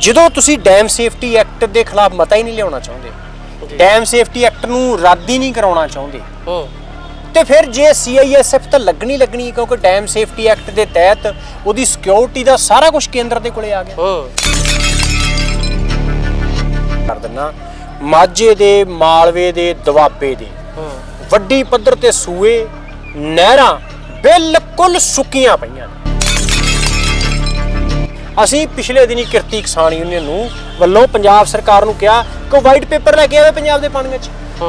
ਜਦੋਂ ਤੁਸੀਂ dam safety act ਦੇ ਖਿਲਾਫ ਮਤਾ ਹੀ ਨਹੀਂ ਲਿਆਉਣਾ ਚਾਹੁੰਦੇ ਡੈਮ ਸੇਫਟੀ ਐਕਟ ਨੂੰ ਰੱਦ ਹੀ ਨਹੀਂ ਕਰਾਉਣਾ ਚਾਹੁੰਦੇ ਹੂੰ। ਤੇ ਫਿਰ ਜੇ ਸੀਆਈਐਸਐਫ ਤਾਂ ਲੱਗਣੀ ਲੱਗਣੀ ਕਿਉਂਕਿ ਡੈਮ ਸੇਫਟੀ ਐਕਟ ਦੇ ਤਹਿਤ ਉਹਦੀ ਸਿਕਿਉਰਿਟੀ ਦਾ ਸਾਰਾ ਕੁਝ ਕੇਂਦਰ ਦੇ ਕੋਲੇ ਆ ਗਿਆ। ਹੂੰ। ਕਰ ਦਿੰਨਾ ਮਾਝੇ ਦੇ ਮਾਲਵੇ ਦੇ ਦੁਆਬੇ ਦੇ। ਵੱਡੀ ਪੱਧਰ ਤੇ ਸੂਏ ਨਹਿਰਾਂ ਬਿਲਕੁਲ ਸੁੱਕੀਆਂ ਪਈਆਂ ਨੇ। ਅਸੀਂ ਪਿਛਲੇ ਦਿਨੀ ਕਿਰਤੀ ਕਿਸਾਨ ਯੂਨੀਅਨ ਨੂੰ ਵੱਲੋਂ ਪੰਜਾਬ ਸਰਕਾਰ ਨੂੰ ਕਿਹਾ ਕਿ ਵਾਈਟ ਪੇਪਰ ਲੈ ਕੇ ਆਵੇ ਪੰਜਾਬ ਦੇ ਪਾਣੀਆਂ 'ਚ।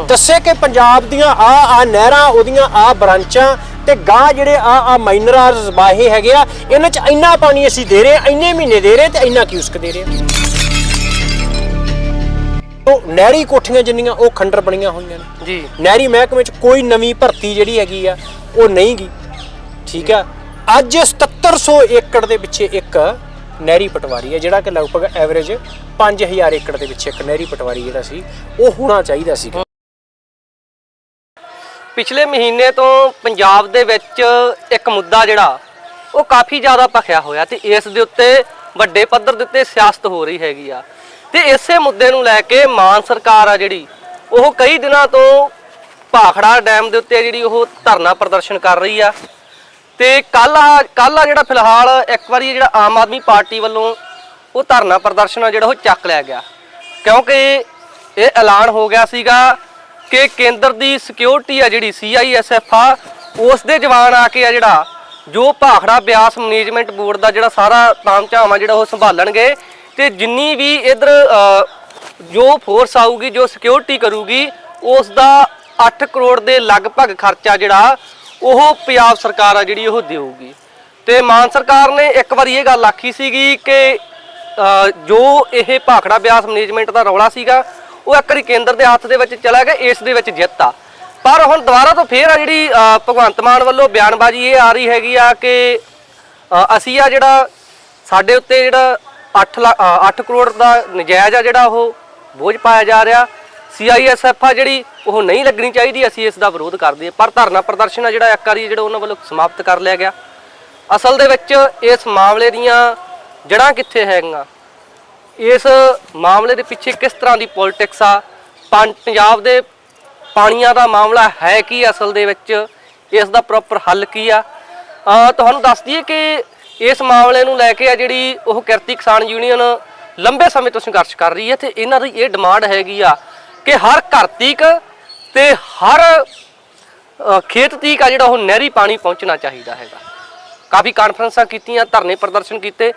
ਦੱਸੇ ਕਿ ਪੰਜਾਬ ਦੀਆਂ ਆ ਆ ਨਹਿਰਾਂ ਉਹਦੀਆਂ ਆ ਬ੍ਰਾਂਚਾਂ ਤੇ ਗਾਂ ਜਿਹੜੇ ਆ ਆ ਮਾਈਨਰਸ ਬਾਹੇ ਹੈਗੇ ਆ ਇਹਨਾਂ 'ਚ ਇੰਨਾ ਪਾਣੀ ਅਸੀਂ ਦੇ ਰਹੇ ਹਾਂ, ਇੰਨੇ ਮਹੀਨੇ ਦੇ ਰਹੇ ਤੇ ਇੰਨਾ ਕਿਊਸਕ ਦੇ ਰਹੇ। ਉਹ ਨਹਿਰੀ ਕੋਠੀਆਂ ਜਿੰਨੀਆਂ ਉਹ ਖੰਡਰ ਬਣੀਆਂ ਹੋਈਆਂ ਨੇ। ਜੀ। ਨਹਿਰੀ ਮਹਿਕਮੇ 'ਚ ਕੋਈ ਨਵੀਂ ਭਰਤੀ ਜਿਹੜੀ ਹੈਗੀ ਆ ਉਹ ਨਹੀਂ ਗਈ ਠੀਕ ਆ? ਅੱਜ 7700 ਏਕੜ ਦੇ ਪਿੱਛੇ ਇੱਕ ਨਹਿਰੀ ਪਟਵਾਰੀ ਹੈ, ਜਿਹੜਾ ਕਿ ਲਗਭਗ ਐਵਰੇਜ 5000 ਏਕੜ ਦੇ ਵਿੱਚ ਇੱਕ ਨਹਿਰੀ ਪਟਵਾਰੀ ਜਿਹੜਾ ਸੀ, ਉਹ ਹੋਣਾ ਚਾਹੀਦਾ ਸੀ ਪਿਛਲੇ ਮਹੀਨੇ ਤੋਂ ਪੰਜਾਬ ਦੇ ਵਿੱਚ ਇੱਕ ਮੁੱਦਾ ਜਿਹੜਾ, ਉਹ ਕਾਫੀ ਜ਼ਿਆਦਾ ਭਖਿਆ ਹੋਇਆ ਤੇ ਇਸ ਦੇ ਉੱਤੇ ਵੱਡੇ ਪੱਧਰ ਦੇ ਉੱਤੇ ਸਿਆਸਤ ਹੋ ਰਹੀ ਹੈਗੀ ਆ। ਤੇ ਇਸੇ ਮੁੱਦੇ ਨੂੰ ਲੈ ਕੇ ਮਾਨ ਸਰਕਾਰ ਆ ਜਿਹੜੀ, ਉਹ ਕਈ ਦਿਨਾਂ ਤੋਂ ਭਾਖੜਾ ਡੈਮ ਦੇ ਉੱਤੇ ਜਿਹੜੀ ਉਹ ਧਰਨਾ ਪ੍ਰਦਰਸ਼ਨ ਕਰ ਰਹੀ ਆ। ਤੇ ਕੱਲ ਆ ਕੱਲ ਆ ਜਿਹੜਾ ਫਿਲਹਾਲ ਇੱਕ ਵਾਰੀ ਜਿਹੜਾ ਆਮ ਆਦਮੀ ਪਾਰਟੀ ਵੱਲੋਂ ਉਹ ਧਰਨਾ ਪ੍ਰਦਰਸ਼ਨ ਆ ਜਿਹੜਾ ਉਹ ਚੱਕ ਲਿਆ ਗਿਆ। ਕਿਉਂਕਿ ਇਹ ਐਲਾਨ ਹੋ ਗਿਆ ਸੀਗਾ ਕਿ ਕੇਂਦਰ ਦੀ ਸਿਕਿਉਰਿਟੀ ਆ ਜਿਹੜੀ ਸੀਆਈਐਸਐਫ ਆ, ਉਸ ਦੇ ਜਵਾਨ ਆ ਕੇ ਆ ਜਿਹੜਾ ਜੋ ਭਾਖੜਾ ਬਿਆਸ ਮੈਨੇਜਮੈਂਟ ਬੋਰਡ ਦਾ ਜਿਹੜਾ ਸਾਰਾ ਤਾਮਝਾਮ ਆ ਜਿਹੜਾ ਉਹ ਸੰਭਾਲਣਗੇ ਤੇ ਜਿੰਨੀ ਵੀ ਇਧਰ ਜੋ ਫੋਰਸ ਆਊਗੀ, ਜੋ ਸਿਕਿਉਰਿਟੀ ਕਰੂਗੀ, ਉਸ ਦਾ 8 ਕਰੋੜ ਦੇ ਲਗਭਗ ਖਰਚਾ ਜਿਹੜਾ ਉਹ ਪੰਜਾਬ ਸਰਕਾਰ ਆ ਜਿਹੜੀ ਉਹ ਦੇਊਗੀ। ਤੇ ਮਾਨ ਸਰਕਾਰ ਨੇ ਇੱਕ ਵਾਰੀ ਇਹ ਗੱਲ ਆਖੀ ਸੀਗੀ ਕਿ ਜੋ ਇਹ ਭਾਖੜਾ ਬਿਆਸ ਮੈਨੇਜਮੈਂਟ ਦਾ ਰੌਲਾ ਸੀਗਾ, ਉਹ ਇੱਕ ਵਾਰੀ ਕੇਂਦਰ ਦੇ ਹੱਥ ਦੇ ਵਿੱਚ ਚਲਾ ਗਿਆ, ਇਸ ਦੇ ਵਿੱਚ ਜਿੱਤ ਆ। ਪਰ ਹੁਣ ਦੁਬਾਰਾ ਤੋਂ ਫੇਰ ਆ ਜਿਹੜੀ ਭਗਵੰਤ ਮਾਨ ਵੱਲੋਂ ਬਿਆਨਬਾਜ਼ੀ ਇਹ ਆ ਰਹੀ ਹੈਗੀ ਆ ਕਿ ਅਸੀਂ ਆ ਜਿਹੜਾ ਸਾਡੇ ਉੱਤੇ ਜਿਹੜਾ 8 ਲੱਖ 8 ਕਰੋੜ ਦਾ ਨਜਾਇਜ਼ ਆ ਜਿਹੜਾ ਉਹ ਬੋਝ ਪਾਇਆ ਜਾ ਰਿਹਾ ਸੀਆਈਐਸਐਫ ਆ ਜਿਹੜੀ, ਉਹ ਨਹੀਂ ਲੱਗਣੀ ਚਾਹੀਦੀ, ਅਸੀਂ ਇਸ ਦਾ ਵਿਰੋਧ ਕਰਦੇ ਹਾਂ। ਪਰ ਧਰਨਾ ਪ੍ਰਦਰਸ਼ਨ ਆ ਜਿਹੜਾ ਇੱਕ ਵਾਰੀ ਜਿਹੜਾ ਉਹਨਾਂ ਵੱਲੋਂ ਸਮਾਪਤ ਕਰ ਲਿਆ ਗਿਆ। ਅਸਲ ਦੇ ਵਿੱਚ ਇਸ ਮਾਮਲੇ ਦੀਆਂ ਜੜ੍ਹਾਂ ਕਿੱਥੇ ਹੈਗੀਆਂ? ਇਸ ਮਾਮਲੇ ਦੇ ਪਿੱਛੇ ਕਿਸ ਤਰ੍ਹਾਂ ਦੀ ਪੋਲਿਟਿਕਸ ਆ? ਪੰਜਾਬ ਦੇ ਪਾਣੀਆਂ ਦਾ ਮਾਮਲਾ ਹੈ ਕੀ ਅਸਲ ਦੇ ਵਿੱਚ? ਇਸ ਦਾ ਪ੍ਰੋਪਰ ਹੱਲ ਕੀ ਆ? ਤੁਹਾਨੂੰ ਦੱਸ ਦਈਏ ਕਿ ਇਸ ਮਾਮਲੇ ਨੂੰ ਲੈ ਕੇ ਆ ਜਿਹੜੀ ਉਹ ਕਿਰਤੀ ਕਿਸਾਨ ਯੂਨੀਅਨ ਲੰਬੇ ਸਮੇਂ ਤੋਂ ਸੰਘਰਸ਼ ਕਰ ਰਹੀ ਹੈ ਤੇ ਇਹਨਾਂ ਦੀ ਇਹ ਡਿਮਾਂਡ ਹੈਗੀ ਆ ਕਿ ਹਰ ਘਰ ਤੀਕ ਤੇ ਹਰ ਖੇਤ ਤੀਕ ਆ ਜਿਹੜਾ ਉਹ ਨਹਿਰੀ ਪਾਣੀ ਪਹੁੰਚਣਾ ਚਾਹੀਦਾ ਹੈਗਾ। ਕਾਫੀ ਕਾਨਫਰੰਸਾਂ ਕੀਤੀਆਂ ਧਰਨੇ ਪ੍ਰਦਰਸ਼ਨ ਕੀਤੇ।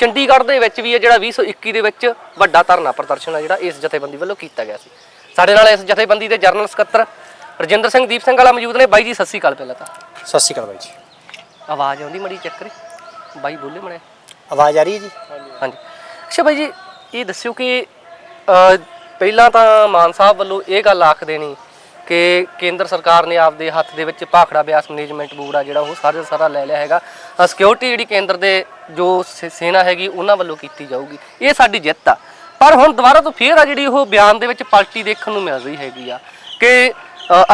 ਚੰਡੀਗੜ੍ਹ ਦੇ ਵਿੱਚ ਵੀ ਇਹ ਜਿਹੜਾ 2021 ਦੇ ਵਿੱਚ ਵੱਡਾ ਧਰਨਾ ਪ੍ਰਦਰਸ਼ਨ ਆ ਜਿਹੜਾ ਇਸ ਜਥੇਬੰਦੀ ਵੱਲੋਂ ਕੀਤਾ ਗਿਆ ਸੀ। ਸਾਡੇ ਨਾਲ ਇਸ ਜਥੇਬੰਦੀ ਦੇ ਜਨਰਲ ਸਕੱਤਰ ਰਜਿੰਦਰ ਸਿੰਘ ਦੀਪ ਸਿੰਘ ਵਾਲਾ ਮੌਜੂਦ ਨੇ। ਬਾਈ ਜੀ ਸਤਿ ਸ਼੍ਰੀ ਅਕਾਲ ਪਹਿਲਾਂ ਤਾਂ। ਸਤਿ ਸ਼੍ਰੀ ਅਕਾਲ ਬਾਈ ਜੀ। ਆਵਾਜ਼ ਆਉਂਦੀ ਮੜੀ ਚੈੱਕ ਕਰੇ। ਬਾਈ ਬੋਲੇ ਮੜੇ। ਆਵਾਜ਼ ਆ ਰਹੀ ਹੈ ਜੀ? ਹਾਂਜੀ। ਅੱਛਾ ਬਾਈ ਜੀ ਇਹ ਦੱਸਿਓ ਕਿ ਪਹਿਲਾਂ ਤਾਂ ਮਾਨ ਸਾਹਿਬ ਵੱਲੋਂ ਇਹ ਗੱਲ ਆਖ ਦੇਣੀ ਕਿ ਕੇਂਦਰ ਸਰਕਾਰ ਨੇ ਆਪਦੇ ਹੱਥ ਦੇ ਵਿੱਚ ਭਾਖੜਾ ਬਿਆਸ ਮੈਨੇਜਮੈਂਟ ਬੋਰਡ ਆ ਜਿਹੜਾ ਉਹ ਸਾਰਾ ਸਾਰਾ ਲੈ ਲਿਆ ਹੈਗਾ। ਸਿਕਿਉਰਿਟੀ ਜਿਹੜੀ ਕੇਂਦਰ ਦੇ ਜੋ ਸੈਨਾ ਹੈਗੀ ਉਹਨਾਂ ਵੱਲੋਂ ਕੀਤੀ ਜਾਊਗੀ। ਇਹ ਸਾਡੀ ਜਿੱਤ ਆ। ਪਰ ਹੁਣ ਦੁਬਾਰਾ ਤੋਂ ਫੇਰ ਆ ਜਿਹੜੀ ਉਹ ਬਿਆਨ ਦੇ ਵਿੱਚ ਪਲਟੀ ਦੇਖਣ ਨੂੰ ਮਿਲ ਰਹੀ ਹੈਗੀ ਆ ਕਿ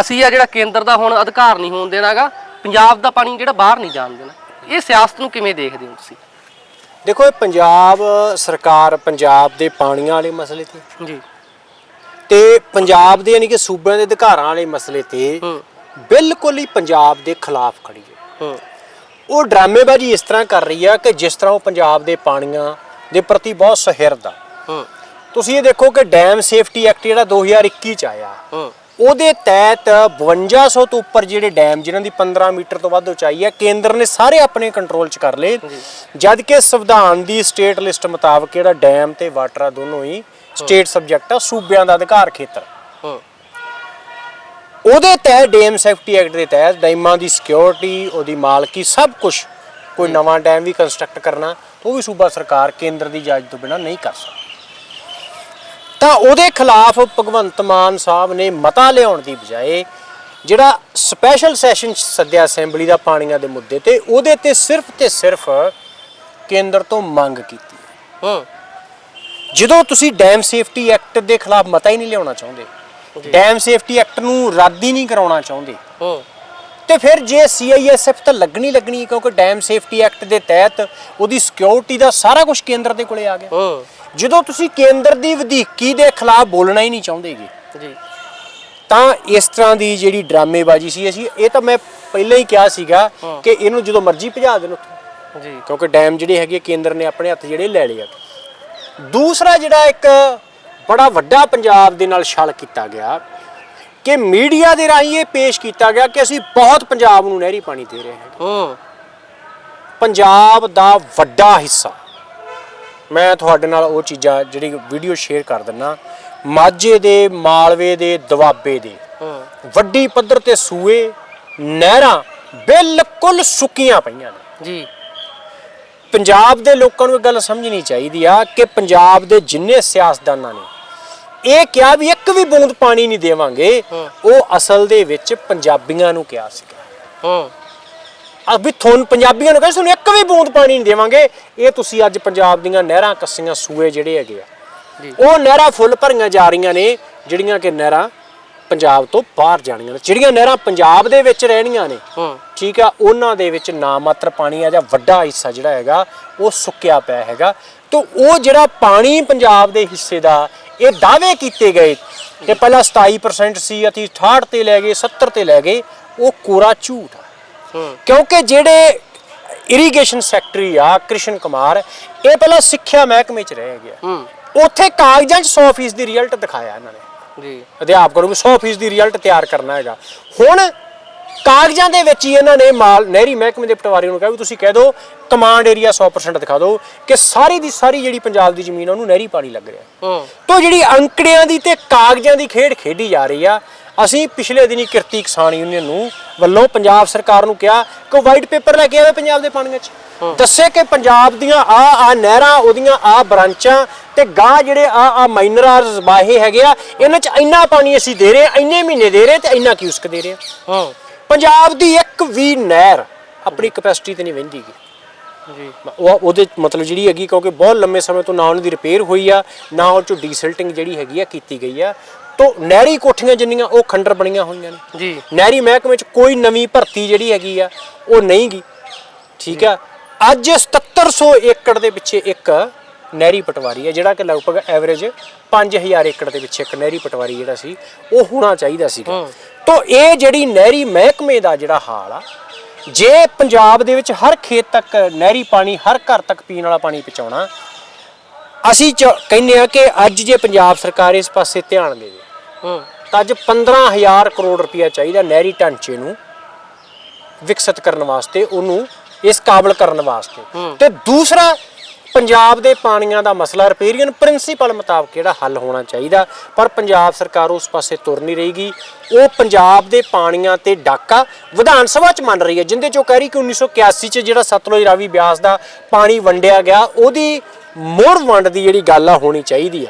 ਅਸੀਂ ਆ ਜਿਹੜਾ ਕੇਂਦਰ ਦਾ ਹੁਣ ਅਧਿਕਾਰ ਨਹੀਂ ਹੋਣ ਦੇਣਾਗਾ ਪੰਜਾਬ ਦਾ ਪਾਣੀ ਜਿਹੜਾ ਬਾਹਰ ਨਹੀਂ ਜਾਣ ਦੇਣਾ। ਇਹ ਸਿਆਸਤ ਨੂੰ ਕਿਵੇਂ ਦੇਖਦੇ ਹੋ ਤੁਸੀਂ? ਦੇਖੋ ਇਹ ਪੰਜਾਬ ਸਰਕਾਰ ਪੰਜਾਬ ਦੇ ਪਾਣੀਆਂ ਵਾਲੇ ਮਸਲੇ ਤੇ ਜੀ। ਤੇ ਪੰਜਾਬ ਦੇ ਯਾਨੀ ਕਿ ਸੂਬਿਆਂ ਦੇ ਅਧਿਕਾਰਾਂ ਵਾਲੇ ਮਸਲੇ ਤੇ ਬਿਲਕੁਲ ਹੀ ਪੰਜਾਬ ਦੇ ਖਿਲਾਫ ਖੜੀ ਹੈ। ਉਹ ਡਰਾਮੇਬਾਜ਼ੀ ਇਸ ਤਰ੍ਹਾਂ ਕਰ ਰਹੀ ਆ ਕਿ ਜਿਸ ਤਰ੍ਹਾਂ ਉਹ ਪੰਜਾਬ ਦੇ ਪਾਣੀਆਂ ਦੇ ਪ੍ਰਤੀ ਬਹੁਤ ਸਹਿਰਦ। ਆ ਤੁਸੀਂ ਇਹ ਦੇਖੋ ਕਿ ਡੈਮ ਸੇਫਟੀ ਐਕਟ ਜਿਹੜਾ 2021 ਚ ਆਇਆ ਉਹਦੇ ਤਹਿਤ 5200 ਤੋਂ ਉੱਪਰ ਜਿਹੜੇ ਡੈਮ ਜਿਨ੍ਹਾਂ ਦੀ 15 ਮੀਟਰ ਤੋਂ ਵੱਧ ਉਚਾਈ ਹੈ ਕੇਂਦਰ ਨੇ ਸਾਰੇ ਆਪਣੇ ਕੰਟਰੋਲ 'ਚ ਕਰ ਲਏ। ਜਦ ਕਿ ਸੰਵਿਧਾਨ ਦੀ ਸਟੇਟ ਲਿਸਟ ਮੁਤਾਬਕ ਜਿਹੜਾ ਡੈਮ ਤੇ ਵਾਟਰ ਆ ਦੋਨੋਂ ਹੀ ਸਟੇਟ ਸਬਜੈਕਟ ਆ ਸੂਬਿਆਂ ਦਾ ਅਧਿਕਾਰ ਖੇਤਰ। ਹੂੰ ਉਹਦੇ ਤਹਿਤ ਡੈਮ ਸੇਫਟੀ ਐਕਟ ਦੇ ਤਹਿਤ ਡੈਮਾਂ ਦੀ ਸਿਕਿਉਰਿਟੀ ਉਹਦੀ ਮਾਲਕੀ ਸਭ ਕੁਝ ਕੋਈ ਨਵਾਂ ਡੈਮ ਵੀ ਕੰਸਟਰਕਟ ਕਰਨਾ ਉਹ ਵੀ ਸੂਬਾ ਸਰਕਾਰ ਕੇਂਦਰ ਦੀ ਇਜਾਜ਼ਤ ਤੋਂ ਬਿਨਾਂ ਨਹੀਂ ਕਰ ਸਕਦੀ। ਤਾਂ ਉਹਦੇ ਖਿਲਾਫ ਭਗਵੰਤ ਮਾਨ ਸਾਹਿਬ ਨੇ ਮਤਾ ਲਿਆਉਣ ਦੀ ਬਜਾਏ ਜਿਹੜਾ ਸਪੈਸ਼ਲ ਸੈਸ਼ਨ ਸੱਦਿਆ ਅਸੈਂਬਲੀ ਦਾ ਪਾਣੀਆਂ ਦੇ ਮੁੱਦੇ ਤੇ ਉਹਦੇ ਤੇ ਸਿਰਫ ਤੇ ਸਿਰਫ ਕੇਂਦਰ ਤੋਂ ਮੰਗ ਕੀਤੀ। ਹੂੰ। ਜਦੋਂ ਤੁਸੀਂ ਡੈਮ ਸੇਫਟੀ ਐਕਟ ਦੇ ਖਿਲਾਫ ਮਤਾ ਹੀ ਨਹੀਂ ਲਿਆਉਣਾ ਚਾਹੁੰਦੇ ਡੈਮ ਸੇਫਟੀ ਐਕਟ ਨੂੰ ਰੱਦ ਹੀ ਨਹੀਂ ਕਰਾਉਣਾ ਚਾਹੁੰਦੇ ਹੂੰ ਤੇ ਫਿਰ ਜੇ ਸੀਆਈਐਸਐਫ ਤਾਂ ਲੱਗਣੀ ਲੱਗਣੀ ਕਿਉਂਕਿ ਡੈਮ ਸੇਫਟੀ ਐਕਟ ਦੇ ਤਹਿਤ ਉਹਦੀ ਸਿਕਿਉਰਿਟੀ ਦਾ ਸਾਰਾ ਕੁਝ ਕੇਂਦਰ ਦੇ ਕੋਲੇ ਆ ਗਿਆ। ਹੂੰ ਜਦੋਂ ਤੁਸੀਂ ਕੇਂਦਰ ਦੀ ਵਧੀਕੀ ਦੇ ਖਿਲਾਫ ਬੋਲਣਾ ਹੀ ਨਹੀਂ ਚਾਹੁੰਦੇਗੇ ਜੀ। ਤਾਂ ਇਸ ਤਰ੍ਹਾਂ ਦੀ ਜਿਹੜੀ ਡਰਾਮੇਬਾਜ਼ੀ ਸੀ ਅਸੀਂ ਇਹ ਤਾਂ ਮੈਂ ਪਹਿਲਾਂ ਹੀ ਕਿਹਾ ਸੀਗਾ। ਕਿ ਇਹਨੂੰ ਜਦੋਂ ਮਰਜ਼ੀ ਭਜਾ ਦੇਣ ਉੱਥੋਂ। ਜੀ। ਕਿਉਂਕਿ ਡੈਮ ਜਿਹੜੇ ਹੈਗੇ ਕੇਂਦਰ ਨੇ ਆਪਣੇ ਹੱਥ ਜਿਹੜੇ ਲੈ ਲਏ ਆ। ਦੂਸਰਾ ਜਿਹੜਾ ਇੱਕ ਬੜਾ ਵੱਡਾ ਪੰਜਾਬ ਦੇ ਨਾਲ ਛਲ ਕੀਤਾ ਗਿਆ ਕਿ ਮੀਡੀਆ ਦੇ ਰਾਹੀਂ ਇਹ ਪੇਸ਼ ਕੀਤਾ ਗਿਆ ਕਿ ਅਸੀਂ ਬਹੁਤ ਪੰਜਾਬ ਨੂੰ ਨਹਿਰੀ ਪਾਣੀ ਦੇ ਰਹੇ ਹਾਂ। ਹੂੰ। ਪੰਜਾਬ ਦਾ ਵੱਡਾ ਹਿੱਸਾ। ਮੈਂ ਤੁਹਾਡੇ ਨਾਲ ਉਹ ਚੀਜ਼ਾਂ ਜਿਹੜੀ ਵੀਡੀਓ ਸ਼ੇਅਰ ਕਰ ਦਿੰਨਾ ਮਾਝੇ ਦੇ ਮਾਲਵੇ ਦੇ ਦੁਆਬੇ ਦੇ। ਵੱਡੀ ਪੱਧਰ ਤੇ ਸੂਏ ਨਹਿਰਾਂ ਬਿਲਕੁਲ ਸੁੱਕੀਆਂ ਪਈਆਂ ਨੇ। ਜੀ। ਪੰਜਾਬ ਦੇ ਲੋਕਾਂ ਨੂੰ ਇਹ ਗੱਲ ਸਮਝਣੀ ਚਾਹੀਦੀ ਆ ਕਿ ਪੰਜਾਬ ਦੇ ਜਿੰਨੇ ਸਿਆਸਤਦਾਨਾਂ ਨੇ ਇਹ ਕਿਹਾ ਵੀ ਇੱਕ ਵੀ ਬੂੰਦ ਪਾਣੀ ਨਹੀਂ ਦੇਵਾਂਗੇ। ਉਹ ਅਸਲ ਦੇ ਵਿੱਚ ਪੰਜਾਬੀਆਂ ਨੂੰ ਕਿਹਾ ਸੀਗਾ। ਹੂੰ। ਆ ਵੀ ਤੁਹਾਨੂੰ ਪੰਜਾਬੀਆਂ ਨੂੰ ਕਹਿੰਦੇ ਤੁਹਾਨੂੰ ਇੱਕ ਵੀ ਬੂੰਦ ਪਾਣੀ ਨਹੀਂ ਦੇਵਾਂਗੇ ਇਹ ਤੁਸੀਂ ਅੱਜ ਪੰਜਾਬ ਦੀਆਂ ਨਹਿਰਾਂ ਕੱਸੀਆਂ ਸੂਏ ਜਿਹੜੇ ਹੈਗੇ ਆ। ਉਹ ਨਹਿਰਾਂ ਫੁੱਲ ਭਰੀਆਂ ਜਾ ਰਹੀਆਂ ਨੇ ਜਿਹੜੀਆਂ ਕਿ ਨਹਿਰਾਂ ਪੰਜਾਬ ਤੋਂ ਬਾਹਰ ਜਾਣੀਆਂ ਨੇ। ਜਿਹੜੀਆਂ ਨਹਿਰਾਂ ਪੰਜਾਬ ਦੇ ਵਿੱਚ ਰਹਿਣੀਆਂ ਨੇ ਹੂੰ। ਠੀਕ ਆ ਉਹਨਾਂ ਦੇ ਵਿੱਚ ਨਾ ਮਾਤਰ ਪਾਣੀ ਆ ਜਾਂ ਵੱਡਾ ਹਿੱਸਾ ਜਿਹੜਾ ਹੈਗਾ ਉਹ ਸੁੱਕਿਆ ਪਿਆ ਹੈਗਾ। ਤੇ ਉਹ ਜਿਹੜਾ ਪਾਣੀ ਪੰਜਾਬ ਦੇ ਹਿੱਸੇ ਦਾ ਇਹ ਦਾਅਵੇ ਕੀਤੇ ਗਏ ਕਿ ਪਹਿਲਾਂ 27% ਸੀ ਅਸੀਂ 68 ਤੇ ਲੈ ਗਏ 70 ਤੇ ਲੈ ਗਏ ਉਹ ਕੋਰਾ ਝੂਠ ਆ। ਹੂੰ। ਕਿਉਂਕਿ ਜਿਹੜੇ ਇਰੀਗੇਸ਼ਨ ਸੈਕਟਰੀ ਆ ਕ੍ਰਿਸ਼ਨ ਕੁਮਾਰ ਇਹ ਪਹਿਲਾਂ ਸਿੱਖਿਆ ਮਹਿਕਮੇ 'ਚ ਰਹਿ ਗਿਆ। ਉੱਥੇ ਕਾਗਜ਼ਾਂ 'ਚ 100% ਦੀ ਰਿਜ਼ਲਟ ਦਿਖਾਇਆ ਇਹਨਾਂ ਨੇ। ਜੀ। ਅਧਿਆਪਕਾਂ ਨੂੰ ਵੀ 100% ਦੀ ਰਿਜ਼ਲਟ ਤਿਆਰ ਕਰਨਾ ਹੈਗਾ। ਹੁਣ ਕਾਗਜ਼ਾਂ ਦੇ ਵਿੱਚ ਹੀ ਇਹਨਾਂ ਨੇ ਮਾਲ ਨਹਿਰੀ ਮਹਿਕਮੇ ਦੇ ਪਟਵਾਰੀ ਨੂੰ ਕਿਹਾ ਵੀ ਤੁਸੀਂ ਕਹਿ ਦਿਓ ਕਮਾਂਡ ਏਰੀਆ 100% ਦਿਖਾ ਦਿਓ ਕਿ ਸਾਰੀ ਦੀ ਸਾਰੀ ਜਿਹੜੀ ਪੰਜਾਬ ਦੀ ਜ਼ਮੀਨ ਆ ਉਹਨੂੰ ਨਹਿਰੀ ਪਾਣੀ ਲੱਗ ਰਿਹਾ। ਹੂੰ। ਤੋ ਜਿਹੜੀ ਅੰਕੜਿਆਂ ਦੀ ਤੇ ਕਾਗਜ਼ਾਂ ਦੀ ਖੇਡ ਖੇਡੀ ਜਾ ਰਹੀ ਆ ਅਸੀਂ ਪਿਛਲੇ ਦਿਨੀ ਕਿਰਤੀ ਕਿਸਾਨ ਯੂਨੀਅਨ ਨੂੰ ਵੱਲੋਂ ਪੰਜਾਬ ਸਰਕਾਰ ਨੂੰ ਕਿਹਾ ਕਿ ਵਾਈਟ ਪੇਪਰ ਲੈ ਕੇ ਆਵੇ ਪੰਜਾਬ ਦੇ ਪਾਣੀਆਂ 'ਚ। ਦੱਸੇ ਕਿ ਪੰਜਾਬ ਦੀਆਂ ਆ ਆ ਨਹਿਰਾਂ ਉਹਦੀਆਂ ਆ ਬ੍ਰਾਂਚਾਂ ਤੇ ਗਾਂ ਜਿਹੜੇ ਆ ਆ ਮਾਈਨਰਸ ਬਾਹੇ ਹੈਗੇ ਆ ਇਹਨਾਂ 'ਚ ਇੰਨਾ ਪਾਣੀ ਅਸੀਂ ਦੇ ਰਹੇ ਇੰਨੇ ਮਹੀਨੇ ਦੇ ਰਹੇ ਤੇ ਇੰਨਾ ਕਿਊਸਕ ਦੇ ਰਹੇ ਹੂੰ। ਪੰਜਾਬ ਦੀ ਇੱਕ ਵੀ ਨਹਿਰ ਆਪਣੀ ਕਪੈਸਿਟੀ ਤੇ ਨਹੀਂ ਵਹਿੰਦੀਗੀ ਜੀ। ਉਹ ਉਹਦੇ ਮਤਲਬ ਜਿਹੜੀ ਹੈਗੀ ਕਿਉਂਕਿ ਬਹੁਤ ਲੰਮੇ ਸਮੇਂ ਤੋਂ ਨਾ ਉਹਨਾਂ ਦੀ ਰਿਪੇਅਰ ਹੋਈ ਆ ਨਾ ਉਹ 'ਚੋਂ ਡੀਸਿਲਟਿੰਗ ਜਿਹੜੀ ਹੈਗੀ ਆ ਕੀਤੀ ਗਈ ਆ। ਤੋਂ ਨਹਿਰੀ ਕੋਠੀਆਂ ਜਿੰਨੀਆਂ ਉਹ ਖੰਡਰ ਬਣੀਆਂ ਹੋਈਆਂ ਨੇ। ਜੀ। ਨਹਿਰੀ ਮਹਿਕਮੇ 'ਚ ਕੋਈ ਨਵੀਂ ਭਰਤੀ ਜਿਹੜੀ ਹੈਗੀ ਆ ਉਹ ਨਹੀਂ ਗੀ। ਠੀਕ ਆ? ਅੱਜ 7700 ਏਕੜ ਦੇ ਪਿੱਛੇ ਇੱਕ ਨਹਿਰੀ ਪਟਵਾਰੀ ਹੈ ਜਿਹੜਾ ਕਿ ਲਗਭਗ ਐਵਰੇਜ 5000 ਏਕੜ ਦੇ ਪਿੱਛੇ ਇੱਕ ਨਹਿਰੀ ਪਟਵਾਰੀ ਜਿਹੜਾ ਸੀ ਉਹ ਹੋਣਾ ਚਾਹੀਦਾ ਸੀਗਾ। ਹੂੰ। ਤੋਂ ਇਹ ਜਿਹੜੀ ਨਹਿਰੀ ਮਹਿਕਮੇ ਦਾ ਜਿਹੜਾ ਹਾਲ ਆ ਜੇ ਪੰਜਾਬ ਦੇ ਵਿੱਚ ਹਰ ਖੇਤ ਤੱਕ ਨਹਿਰੀ ਪਾਣੀ ਹਰ ਘਰ ਤੱਕ ਪੀਣ ਵਾਲਾ ਪਾਣੀ ਪਹੁੰਚਾਉਣਾ ਅਸੀਂ ਕਹਿੰਦੇ ਆ ਕਿ ਅੱਜ ਜੇ ਪੰਜਾਬ ਸਰਕਾਰ ਇਸ ਪਾਸੇ ਧਿਆਨ ਦੇਵੇ ਹੂੰ ਤਾਂ ਅੱਜ 15000 ਕਰੋੜ ਰੁਪਇਆ ਚਾਹੀਦਾ ਨਹਿਰੀ ਢਾਂਚੇ ਨੂੰ ਵਿਕਸਿਤ ਕਰਨ ਵਾਸਤੇ ਉਹਨੂੰ ਇਸ ਕਾਬਲ ਕਰਨ ਵਾਸਤੇ। ਤੇ ਦੂਸਰਾ ਪੰਜਾਬ ਦੇ ਪਾਣੀਆਂ ਦਾ ਮਸਲਾ ਰਿਪੇਰੀਅਨ ਪ੍ਰਿੰਸੀਪਲ ਮੁਤਾਬਕ ਜਿਹੜਾ ਹੱਲ ਹੋਣਾ ਚਾਹੀਦਾ ਪਰ ਪੰਜਾਬ ਸਰਕਾਰ ਉਸ ਪਾਸੇ ਤੁਰ ਨਹੀਂ ਰਹੀਗੀ। ਉਹ ਪੰਜਾਬ ਦੇ ਪਾਣੀਆਂ ਤੇ ਡਾਕਾ ਵਿਧਾਨ ਸਭਾ ਚ ਮੰਨ ਰਹੀ ਹੈ ਜਿੰਦੇ ਚੋਂ ਕਹਿ ਰਹੀ ਕਿ 1981 ਚ ਜਿਹੜਾ ਸਤਲੁਜ ਰਾਵੀ ਬਿਆਸ ਦਾ ਪਾਣੀ ਵੰਡਿਆ ਗਿਆ ਉਹਦੀ ਮੋੜ ਵੰਡ ਦੀ ਜਿਹੜੀ ਗੱਲ ਆ ਹੋਣੀ ਚਾਹੀਦੀ ਆ।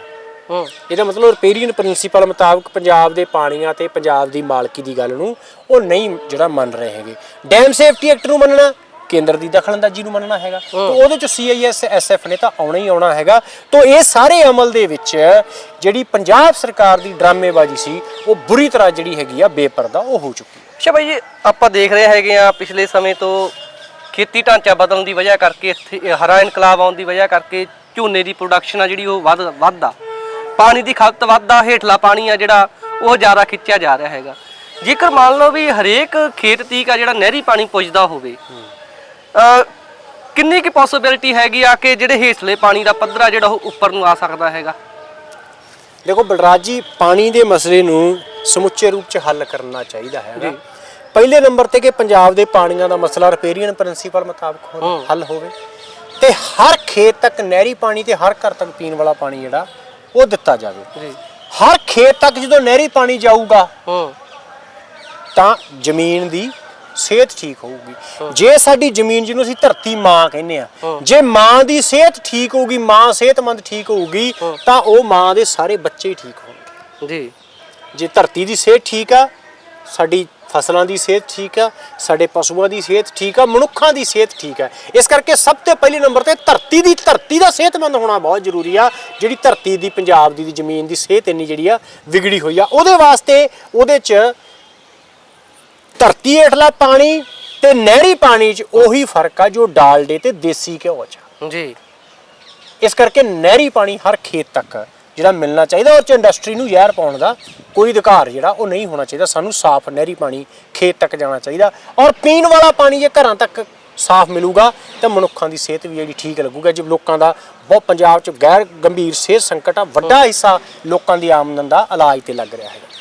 ਹੂੰ। ਇਹਦਾ ਮਤਲਬ ਰਿਪੇਰੀਅਨ ਪ੍ਰਿੰਸੀਪਲ ਮੁਤਾਬਕ ਪੰਜਾਬ ਦੇ ਪਾਣੀਆਂ ਤੇ ਪੰਜਾਬ ਦੀ ਮਾਲਕੀ ਦੀ ਗੱਲ ਨੂੰ ਉਹ ਨਹੀਂ ਜਿਹੜਾ ਮੰਨ ਰਹੇ ਹੈਗੇ। ਡੈਮ ਸੇਫਟੀ ਐਕਟ ਨੂੰ ਮੰਨਣਾ ਕੇਂਦਰ ਦੀ ਦਖਲਅੰਦਾਜ਼ੀ ਨੂੰ ਮੰਨਣਾ ਹੈਗਾ। ਤੇ ਉਹਦੇ ਚ ਸੀਆਈਐਸ ਐਸਐਫ ਨੇ ਤਾਂ ਆਉਣਾ ਹੀ ਆਉਣਾ ਹੈਗਾ। ਤੋਂ ਇਹ ਸਾਰੇ ਅਮਲ ਦੇ ਵਿੱਚ ਜਿਹੜੀ ਪੰਜਾਬ ਸਰਕਾਰ ਦੀ ਡਰਾਮੇਬਾਜ਼ੀ ਸੀ ਉਹ ਬੁਰੀ ਤਰ੍ਹਾਂ ਜਿਹੜੀ ਹੈਗੀ ਆ ਬੇਪਰਦਾ ਉਹ ਹੋ ਚੁੱਕੀ ਹੈ। ਅੱਛਾ ਭਾਈ ਜੀ ਆਪਾਂ ਦੇਖ ਰਹੇ ਹੈਗੇ ਆ ਪਿਛਲੇ ਸਮੇਂ ਤੋਂ ਖੇਤੀ ਢਾਂਚਾ ਬਦਲਣ ਦੀ ਵਜ੍ਹਾ ਕਰਕੇ ਇੱਥੇ ਹਰਾ ਇਨਕਲਾਬ ਆਉਣ ਦੀ ਵਜ੍ਹਾ ਕਰਕੇ ਝੋਨੇ ਦੀ ਪ੍ਰੋਡਕਸ਼ਨ ਆ ਜਿਹੜੀ ਉਹ ਵੱਧ ਵੱਧਦਾ ਪਾਣੀ ਦੀ ਖਪਤ ਵੱਧਦਾ ਹੇਠਲਾ ਪਾਣੀ ਆ ਜਿਹੜਾ ਉਹ ਜ਼ਿਆਦਾ ਖਿੱਚਿਆ ਜਾ ਰਿਹਾ ਹੈਗਾ। ਜੇਕਰ ਮੰਨ ਲਓ ਵੀ ਹਰੇਕ ਖੇਤ ਤੀਕ ਆ ਜਿਹੜਾ ਨਹਿਰੀ ਪਾਣੀ ਪੁੱਜਦਾ ਹੋਵੇ ਕਿੰਨੀ ਕੀ ਪੋਸਿਬਿਲਿਟੀ ਹੈਗੀ ਆ ਕਿ ਜਿਹੜੇ ਹੇਠਲੇ ਪਾਣੀ ਦਾ ਪੱਧਰ ਆ ਜਿਹੜਾ ਉਹ ਉੱਪਰ ਨੂੰ ਆ ਸਕਦਾ ਹੈਗਾ? ਦੇਖੋ ਬਲਰਾਜ ਜੀ ਪਾਣੀ ਦੇ ਮਸਲੇ ਨੂੰ ਸਮੁੱਚੇ ਰੂਪ ਚ ਹੱਲ ਕਰਨਾ ਚਾਹੀਦਾ ਜੀ। ਪਹਿਲੇ ਨੰਬਰ ਤੇ ਕਿ ਪੰਜਾਬ ਦੇ ਪਾਣੀਆਂ ਦਾ ਮਸਲਾ ਰਿਪੇਰੀਅਨ ਪ੍ਰਿੰਸੀਪਲ ਮੁਤਾਬਕ ਹੋ- ਹੂੰ। ਹੱਲ ਹੋਵੇ। ਤੇ ਹਰ ਖੇਤ ਤੱਕ ਨਹਿਰੀ ਪਾਣੀ ਤੇ ਹਰ ਘਰ ਤੱਕ ਪੀਣ ਵਾਲਾ ਪਾਣੀ ਜਿਹੜਾ ਉਹ ਦਿੱਤਾ ਜਾਵੇ। ਜੀ। ਹਰ ਖੇਤ ਤੱਕ ਜਦੋਂ ਨਹਿਰੀ ਪਾਣੀ ਜਾਊਗਾ ਹੂੰ। ਤਾਂ ਜ਼ਮੀਨ ਦੀ ਸਿਹਤ ਠੀਕ ਹੋਊਗੀ। ਜੇ ਸਾਡੀ ਜ਼ਮੀਨ ਜਿਹਨੂੰ ਅਸੀਂ ਧਰਤੀ ਮਾਂ ਕਹਿੰਦੇ ਆ। ਜੇ ਮਾਂ ਦੀ ਸਿਹਤ ਠੀਕ ਹੋਊਗੀ ਮਾਂ ਸਿਹਤਮੰਦ ਠੀਕ ਹੋਊਗੀ। ਤਾਂ ਉਹ ਮਾਂ ਦੇ ਸਾਰੇ ਬੱਚੇ ਹੀ ਠੀਕ ਹੋਣਗੇ। ਜੀ। ਜੇ ਧਰਤੀ ਦੀ ਸਿਹਤ ਠੀਕ ਆ ਸਾਡੀ ਫਸਲਾਂ ਦੀ ਸਿਹਤ ਠੀਕ ਆ ਸਾਡੇ ਪਸ਼ੂਆਂ ਦੀ ਸਿਹਤ ਠੀਕ ਆ ਮਨੁੱਖਾਂ ਦੀ ਸਿਹਤ ਠੀਕ ਆ ਇਸ ਕਰਕੇ ਸਭ ਤੋਂ ਪਹਿਲੇ ਨੰਬਰ ਤੇ ਧਰਤੀ ਦੀ ਧਰਤੀ ਦਾ ਸਿਹਤਮੰਦ ਹੋਣਾ ਬਹੁਤ ਜ਼ਰੂਰੀ ਆ। ਜਿਹੜੀ ਧਰਤੀ ਦੀ ਪੰਜਾਬ ਦੀ ਜ਼ਮੀਨ ਦੀ ਸਿਹਤ ਇੰਨੀ ਜਿਹੜੀ ਆ ਵਿਗੜੀ ਹੋਈ ਆ ਉਹਦੇ ਵਾਸਤੇ ਉਹਦੇ 'ਚ ਧਰਤੀ ਹੇਠਲਾ ਪਾਣੀ ਤੇ ਨਹਿਰੀ ਪਾਣੀ 'ਚ ਉਹੀ ਫ਼ਰਕ ਆ ਜੋ ਡਾਲਡੇ ਤੇ ਦੇਸੀ ਘਿਓ 'ਚ। ਜੀ। ਇਸ ਕਰਕੇ ਨਹਿਰੀ ਪਾਣੀ ਹਰ ਖੇਤ ਤੱਕ ਜਿਹੜਾ ਮਿਲਣਾ ਚਾਹੀਦਾ ਔਰ ਚ ਇੰਡਸਟਰੀ ਨੂੰ ਜ਼ਹਿਰ ਪਾਉਣ ਦਾ ਕੋਈ ਅਧਿਕਾਰ ਜਿਹੜਾ ਉਹ ਨਹੀਂ ਹੋਣਾ ਚਾਹੀਦਾ। ਸਾਨੂੰ ਸਾਫ਼ ਨਹਿਰੀ ਪਾਣੀ ਖੇਤ ਤੱਕ ਜਾਣਾ ਚਾਹੀਦਾ ਔਰ ਪੀਣ ਵਾਲਾ ਪਾਣੀ ਜੇ ਘਰਾਂ ਤੱਕ ਸਾਫ਼ ਮਿਲੂਗਾ ਤਾਂ ਮਨੁੱਖਾਂ ਦੀ ਸਿਹਤ ਵੀ ਜਿਹੜੀ ਠੀਕ ਲੱਗੂਗਾ। ਜੇ ਲੋਕਾਂ ਦਾ ਬਹੁਤ ਪੰਜਾਬ 'ਚ ਗੈਰ ਗੰਭੀਰ ਸਿਹਤ ਸੰਕਟ ਆ ਵੱਡਾ ਹਿੱਸਾ ਲੋਕਾਂ ਦੀ ਆਮਦਨ ਦਾ ਇਲਾਜ ਤੇ ਲੱਗ ਰਿਹਾ ਹੈਗਾ।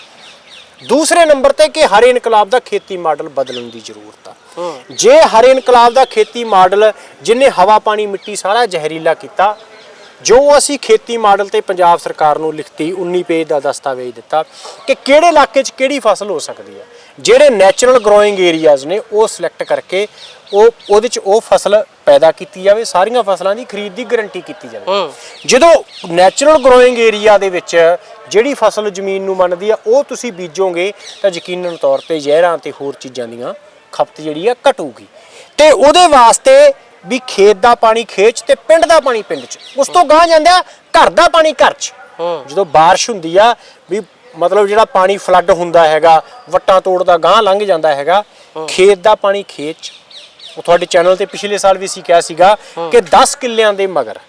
ਦੂਸਰੇ ਨੰਬਰ ਤੇ ਕਿ ਹਰੇ ਇਨਕਲਾਬ ਦਾ ਖੇਤੀ ਮਾਡਲ ਬਦਲਣ ਦੀ ਜ਼ਰੂਰਤ ਆ। ਜੇ ਹਰੇ ਇਨਕਲਾਬ ਦਾ ਖੇਤੀ ਮਾਡਲ ਜਿਨੇ ਹਵਾ ਪਾਣੀ ਮਿੱਟੀ ਸਾਰਾ ਜ਼ਹਿਰੀਲਾ ਕੀਤਾ ਜੋ ਅਸੀਂ ਖੇਤੀ ਮਾਡਲ ਤੇ ਪੰਜਾਬ ਸਰਕਾਰ ਨੂੰ ਲਿਖਤੀ 19 ਪੇਜ ਦਾ ਦਸਤਾਵੇਜ਼ ਦਿੱਤਾ ਕਿ ਕਿਹੜੇ ਇਲਾਕੇ 'ਚ ਕਿਹੜੀ ਫਸਲ ਹੋ ਸਕਦੀ ਹੈ। ਜਿਹੜੇ ਨੈਚੁਰਲ ਗਰੋਇੰਗ ਏਰੀਆਜ਼ ਨੇ ਉਹ ਸਿਲੈਕਟ ਕਰਕੇ ਉਹ ਉਹਦੇ 'ਚ ਉਹ ਫਸਲ ਪੈਦਾ ਕੀਤੀ ਜਾਵੇ ਸਾਰੀਆਂ ਫਸਲਾਂ ਦੀ ਖਰੀਦ ਦੀ ਗਾਰੰਟੀ ਕੀਤੀ ਜਾਵੇ। ਜਦੋਂ ਨੈਚੁਰਲ ਗਰੋਇੰਗ ਏਰੀਆ ਦੇ ਵਿੱਚ ਜਿਹੜੀ ਫਸਲ ਜ਼ਮੀਨ ਨੂੰ ਮੰਨਦੀ ਆ ਉਹ ਤੁਸੀਂ ਬੀਜੋਗੇ ਤਾਂ ਯਕੀਨਨ ਤੌਰ ਤੇ ਜ਼ਹਿਰਾਂ ਤੇ ਹੋਰ ਚੀਜ਼ਾਂ ਦੀਆਂ ਖਪਤ ਜਿਹੜੀ ਆ ਘਟੂਗੀ। ਤੇ ਉਹਦੇ ਵਾਸਤੇ ਵੀ ਖੇਤ ਦਾ ਪਾਣੀ ਖੇਤ 'ਚ ਤੇ ਪਿੰਡ ਦਾ ਪਾਣੀ ਪਿੰਡ 'ਚ। ਉਸ ਤੋਂ ਗਾਂ ਜਾਂਦਾ ਘਰ ਦਾ ਪਾਣੀ ਘਰ 'ਚ। ਜਦੋਂ ਬਾਰਿਸ਼ ਹੁੰਦੀ ਆ ਵੀ ਮਤਲਬ ਜਿਹੜਾ ਪਾਣੀ ਫਲੱਡ ਹੁੰਦਾ ਹੈਗਾ ਵੱਟਾਂ ਤੋੜਦਾ ਗਾਂ ਲੰਘ ਜਾਂਦਾ ਹੈਗਾ ਖੇਤ ਦਾ ਪਾਣੀ ਖੇਤ 'ਚ। ਉਹ ਤੁਹਾਡੇ ਚੈਨਲ ਤੇ ਪਿਛਲੇ ਸਾਲ ਵੀ ਅਸੀਂ ਕਿਹਾ ਸੀਗਾ ਕਿ 10 ਕਿੱਲਿਆਂ ਦੇ ਮਗਰ।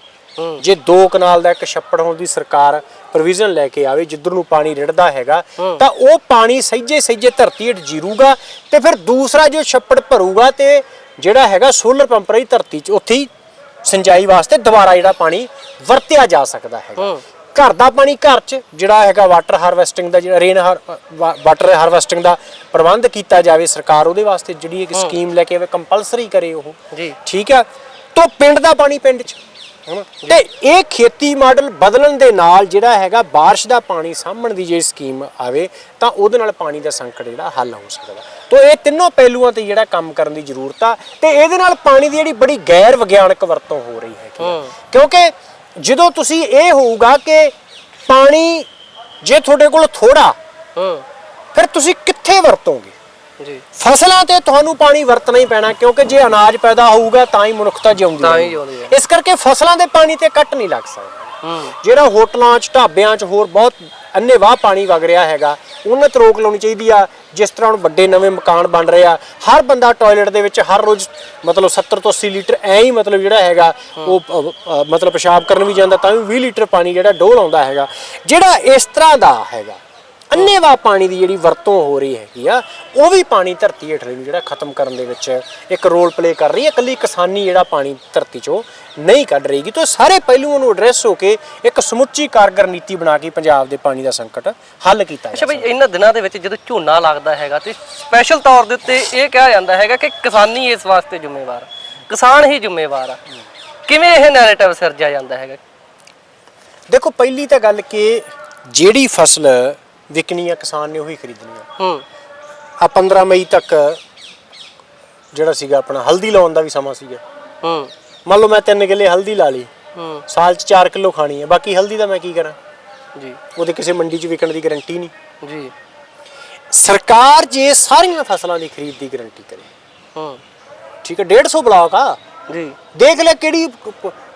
ਜੇ ਦੋ ਕਨਾਲ ਦਾ ਇੱਕ ਛੱਪੜ ਹੋਣ ਦੀ ਸਰਕਾਰ ਪ੍ਰੋਵੀਜ਼ਨ ਲੈ ਕੇ ਆਵੇ ਜਿੱਧਰ ਨੂੰ ਪਾਣੀ ਰਿੜਦਾ ਹੈਗਾ ਤਾਂ ਉਹ ਪਾਣੀ ਸਹਿਜੇ ਸਹਿਜੇ ਧਰਤੀ ਹੇਠ ਜੀਰੂਗਾ ਤੇ ਫਿਰ ਦੂਸਰਾ ਜੋ ਛੱਪੜ ਭਰੂਗਾ ਤੇ ਜਿਹੜਾ ਹੈਗਾ ਸੋਲਰ ਪੰਪ ਰਾਹੀਂ ਧਰਤੀ 'ਚ ਉੱਥੇ ਹੀ ਸਿੰਜਾਈ ਵਾਸਤੇ ਦੁਬਾਰਾ ਜਿਹੜਾ ਪਾਣੀ ਵਰਤਿਆ ਜਾ ਸਕਦਾ ਹੈਗਾ। ਹੂੰ। ਘਰ ਦਾ ਪਾਣੀ ਘਰ 'ਚ ਜਿਹੜਾ ਹੈਗਾ ਵਾਟਰ ਹਾਰਵੈਸਟਿੰਗ ਦਾ ਜਿਹੜਾ ਰੇਨ ਵਾਟਰ ਹਾਰਵੈਸਟਿੰਗ ਦਾ ਪ੍ਰਬੰਧ ਕੀਤਾ ਜਾਵੇ ਸਰਕਾਰ ਉਹਦੇ ਵਾਸਤੇ ਜਿਹੜੀ ਇੱਕ ਸਕੀਮ ਲੈ ਕੇ ਆਵੇ ਕੰਪਲਸਰੀ ਕਰੇ ਉਹ। ਜੀ। ਠੀਕ ਆ? ਤੋਂ ਪਿੰਡ ਦਾ ਪਾਣੀ ਪਿੰਡ 'ਚ? ਤੇ ਇਹ ਖੇਤੀ ਮਾਡਲ ਬਦਲਣ ਦੇ ਨਾਲ ਜਿਹੜਾ ਹੈਗਾ بارش ਦਾ ਪਾਣੀ ਸਾਂਭਣ ਦੀ ਜੇ ਸਕੀਮ ਆਵੇ ਤਾਂ ਉਹਦੇ ਨਾਲ ਪਾਣੀ ਦਾ ਸੰਕਟ ਜਿਹੜਾ ਹੱਲ ਹੋ ਸਕਦਾ ਤੋਂ ਇਹ ਤਿੰਨੋਂ ਪਹਿਲੂਆਂ ਤੇ ਜਿਹੜਾ ਕੰਮ ਕਰਨ ਦੀ ਜ਼ਰੂਰਤ ਆ ਤੇ ਇਹਦੇ ਨਾਲ ਪਾਣੀ ਦੀ ਜਿਹੜੀ ਬੜੀ ਗੈਰ ਵਿਗਿਆਨਕ ਵਰਤੋਂ ਹੋ ਰਹੀ ਹੈ ਹੂੰ। ਕਿਉਂਕਿ ਜਦੋਂ ਤੁਸੀਂ ਇਹ ਹੋਊਗਾ ਕਿ ਪਾਣੀ ਜੇ ਤੁਹਾਡੇ ਕੋਲ ਥੋੜਾ ਹੂੰ ਫਿਰ ਤੁਸੀਂ ਕਿੱਥੇ ਵਰਤੋਗੇ ਜੀ। ਫਸਲਾਂ ਤੇ ਤੁਹਾਨੂੰ ਪਾਣੀ ਵਰਤਣਾ ਹੀ ਪੈਣਾ ਕਿਉਂਕਿ ਜੇ ਅਨਾਜ ਪੈਦਾ ਹੋਊਗਾ ਤਾਂ ਹੀ ਮਨੁੱਖਤਾ ਜਿਉਂਦੀ ਤਾਂ ਹੀ ਰਹੇਗੀ। ਜਿਉਂਦੀ ਹੈ। ਇਸ ਕਰਕੇ ਫਸਲਾਂ ਦੇ ਪਾਣੀ ਤੇ ਕੱਟ ਨਹੀਂ ਲੱਗ ਸਕਦਾ। ਹੂੰ। ਜਿਹੜਾ ਹੋਟਲਾਂ 'ਚ ਢਾਬਿਆਂ 'ਚ ਹੋਰ ਬਹੁਤ ਅੰਨੇ ਵਾਹ ਪਾਣੀ ਵਗ ਰਿਹਾ ਹੈਗਾ ਉਹਨਾਂ ਤੇ ਰੋਕ ਲਾਉਣੀ ਚਾਹੀਦੀ ਆ ਜਿਸ ਤਰ੍ਹਾਂ ਹੁਣ ਵੱਡੇ ਨਵੇਂ ਮਕਾਨ ਬਣ ਰਹੇ ਆ ਹਰ ਬੰਦਾ ਟਾਇਲਟ ਦੇ ਵਿੱਚ ਹਰ ਰੋਜ਼ ਮਤਲਬ 70 ਤੋਂ 80 ਲੀਟਰ ਐ ਹੀ ਮਤਲਬ ਜਿਹੜਾ ਹੈਗਾ ਉਹ ਅ, ਅ, ਮਤਲਬ ਪਿਸ਼ਾਬ ਕਰਨ ਵੀ ਜਾਂਦਾ ਤਾਂ ਵੀ 20 ਲੀਟਰ ਪਾਣੀ ਜਿਹੜਾ ਡੋਲ ਆਉਂਦਾ ਹੈਗਾ। ਜਿਹੜਾ ਇਸ ਤਰ੍ਹਾਂ ਦਾ ਹੈਗਾ ਅੰਨੇਵਾ ਪਾਣੀ ਦੀ ਜਿਹੜੀ ਵਰਤੋਂ ਹੋ ਰਹੀ ਹੈਗੀ ਆ ਉਹ ਵੀ ਪਾਣੀ ਧਰਤੀ ਹੇਠਲੇ ਨੂੰ ਜਿਹੜਾ ਖਤਮ ਕਰਨ ਦੇ ਵਿੱਚ ਇੱਕ ਰੋਲ ਪਲੇ ਕਰ ਰਹੀ ਹੈ। ਇਕੱਲੀ ਕਿਸਾਨੀ ਜਿਹੜਾ ਪਾਣੀ ਧਰਤੀ 'ਚੋਂ ਨਹੀਂ ਕੱਢ ਰਹੀਗੀ ਤੋਂ ਸਾਰੇ ਪਹਿਲੂਆਂ ਨੂੰ ਐਡਰੈਸ ਹੋ ਕੇ ਇੱਕ ਸਮੁੱਚੀ ਕਾਰਗਰ ਨੀਤੀ ਬਣਾ ਕੇ ਪੰਜਾਬ ਦੇ ਪਾਣੀ ਦਾ ਸੰਕਟ ਹੱਲ ਕੀਤਾ ਅੱਛਾ ਜਾ ਬਈ ਇਹਨਾਂ ਦਿਨਾਂ ਦੇ ਵਿੱਚ ਜਦੋਂ ਝੋਨਾ ਲੱਗਦਾ ਹੈਗਾ ਤੇ ਸਪੈਸ਼ਲ ਤੌਰ ਦੇ ਉੱਤੇ ਇਹ ਕਿਹਾ ਜਾਂਦਾ ਹੈਗਾ ਕਿ ਕਿਸਾਨੀ ਇਸ ਵਾਸਤੇ ਜ਼ਿੰਮੇਵਾਰ। ਕਿਸਾਨ ਹੀ ਜ਼ਿੰਮੇਵਾਰ ਆ। ਕਿਵੇਂ ਇਹ ਨੈਰੇਟਿਵ ਸਿਰਜਿਆ ਜਾਂਦਾ ਹੈਗਾ? ਦੇਖੋ ਪਹਿਲੀ ਤਾਂ ਗੱਲ ਕਿ ਜਿਹੜੀ ਫਸਲ ਵਿਕਣੀ ਆ ਕਿਸਾਨ ਨੇ ਉਹੀ ਖਰੀਦਣੀ ਆ। ਹੂੰ। ਆ 15 ਮਈ ਤੱਕ ਜਿਹੜਾ ਸੀਗਾ ਆਪਣਾ ਹਲਦੀ ਲਾਉਣ ਦਾ ਵੀ ਸਮਾਂ ਸੀਗਾ। ਹੂੰ। ਮੰਨ ਲਓ ਮੈਂ 3 ਕਿੱਲੇ ਹਲਦੀ ਲਾ ਲਈ। ਹੂੰ। ਸਾਲ 'ਚ 4 ਕਿਲੋ ਖਾਣੀ ਹੈ ਬਾਕੀ ਹਲਦੀ ਦਾ ਮੈਂ ਕੀ ਕਰਾਂ? ਜੀ। ਉਹਦੇ ਕਿਸੇ ਮੰਡੀ 'ਚ ਵਿਕਣ ਦੀ ਗਾਰੰਟੀ ਨਹੀਂ। ਜੀ। ਸਰਕਾਰ ਜੇ ਸਾਰੀਆਂ ਫਸਲਾਂ ਦੀ ਖਰੀਦ ਦੀ ਗਾਰੰਟੀ ਕਰੇ ਹੂੰ। ਠੀਕ ਹੈ 150 ਬਲਾਕ ਆ। ਜੀ। ਦੇਖ ਲੈ ਕਿਹੜੀ